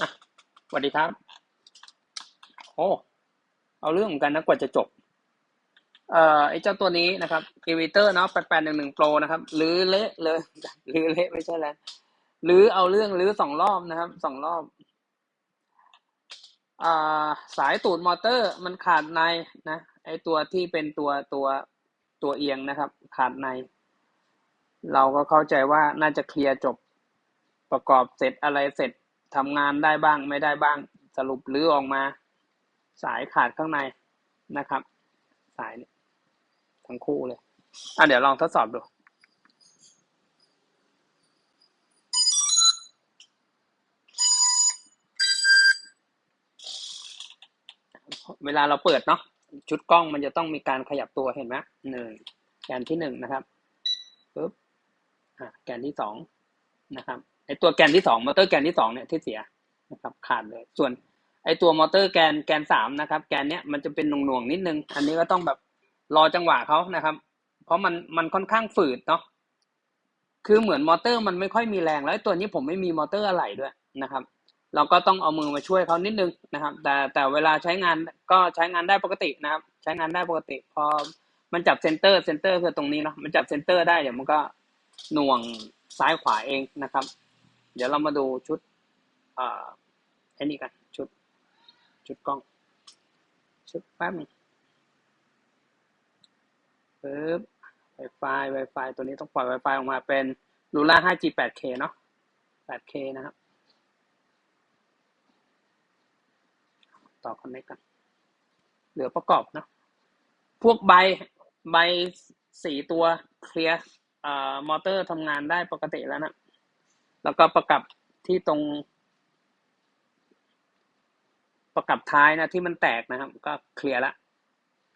อะสวัสดีครับ โอ้ เอาเรื่องเหมือนกันนะกว่าจะจบ เอ่อไอ้เจ้าตัวนี้นะครับ e v i t e r เนาะ8811 Pro นะครับหรือเละเลยหรือเละไม่ใช่แล้วหรือเอาเรื่องหรือสองรอบนะครับสองรอบอ่าสายตูดมอเตอร์มันขาดในนะไอตัวที่เป็นตัวตัวตัวเอียงนะครับ ขาดใน เราก็เข้าใจว่าน่าจะเคลียร์จบประกอบเสร็จอะไรเสร็จ ทำงานได้บ้างไม่ได้บ้างสรุปหรือออกมา สายขาดข้างในนะครับ สายนี่ทั้งคู่เลยอะเดี๋ยวลองทดสอบดูเวลาเราเปิดเนาะชุดกล้องมันจะต้องมีการขยับตัวเห็นไหมหนึ่งแกนที่หนึ่งนะครับปึ๊บอะแกนที่สองนะครับ ไอตัวแกนที่สองมอเตอร์แกนที่สองเนี่ยที่เสียนะครับขาดเลย ส่วน ไอตัวมอเตอร์แกนแกนสามนะครับ แกนเนี้ยมันจะเป็นหน่วงๆนิดนึง อันนี้ก็ต้องแบบรอจังหวะเขานะครับ เพราะมันมันค่อนข้างฝืดเนาะคือเหมือนมอเตอร์มันไม่ค่อยมีแรงแล้วตัวนี้ผมไม่มีมอเตอร์อะไรด้วยนะครับ เราก็ต้องเอามือมาช่วยเขานิดนึงนะครับ แต่แต่เวลาใช้งานก็ใช้งานได้ปกตินะครับ ใช้งานได้ปกติ พอมันจับเซนเตอร์เซนเตอร์คือตรงนี้เนาะมันจับเซนเตอร์ได้เดี๋ยวมันก็หน่วงซ้ายขวาเองนะครับ เดี๋ยวเรามาดูชุดอ่าไอ้นี่กัน ชุด ชุดกล้อง ชุดแป๊บนึงปึ๊บ Wi-Fi Wi-Fi ตัวนี้ต้องปล่อย Wi-Fi ออกมาเป็น Lura 5G 8K เนาะ 8K นะครับ ต่อคอนเนคกัน เหลือประกอบเนาะ พวกใบ ใบสีตัวเคลียร์มอเตอร์ทำงานได้ปกติแล้วนะ แล้วก็ประกับที่ตรง ประกับท้ายนะที่มันแตกนะครับ ก็เคลียร์ละ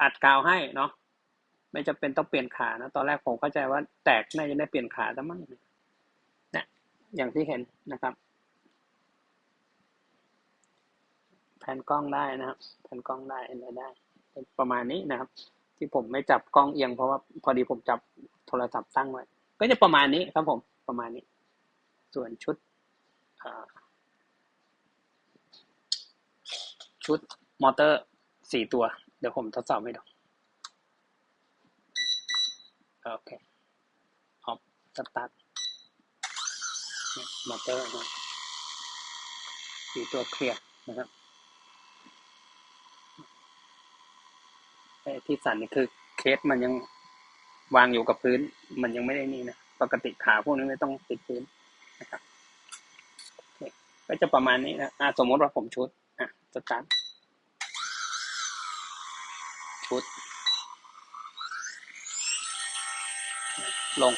อัดกาวให้เนาะไม่จำเป็นต้องเปลี่ยนขานะตอนแรกผมเข้าใจว่าแตกน่าจะได้เปลี่ยนขาแต่มั้งเนี่ยอย่างที่เห็นนะครับ แผนกล้องได้นะครับ แผนกล้องได้อะไรได้ ประมาณนี้นะครับ ที่ผมไม่จับกล้องเอียงเพราะว่าพอดีผมจับโทรศัพท์ตั้งไว้ก็จะประมาณนี้ครับผมประมาณนี้ ส่วนชุดชุดมอเตอร์สี่ตัว เดี๋ยวผมทดสอบให้ดู โอเคออฟสตาร์ทมอเตอร์นะสี่ตัวเคลียร์นะครับไอ้ที่สั่นนี่คือเคสมันยังวางอยู่กับพื้น มันยังไม่ได้นี่นะ ปกติขาพวกนี้ไม่ต้องติดพื้น นะครับก็จะประมาณนี้นะะสมมติว่าผมชุดอะสตาร์ทชุด ลง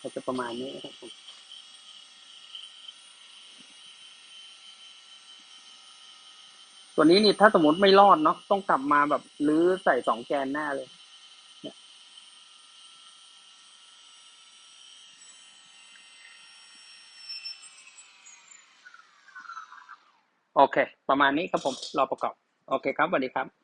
ก็จะประมาณนี้ครับผมตัวนี้นี่ถ้าสมมติไม่รอดเนาะต้องกลับมาแบบรื้อใส่สองแกนหน้าเลย โอเค ประมาณนี้ครับผมรอประกอบ โอเคครับสวัสดีครับ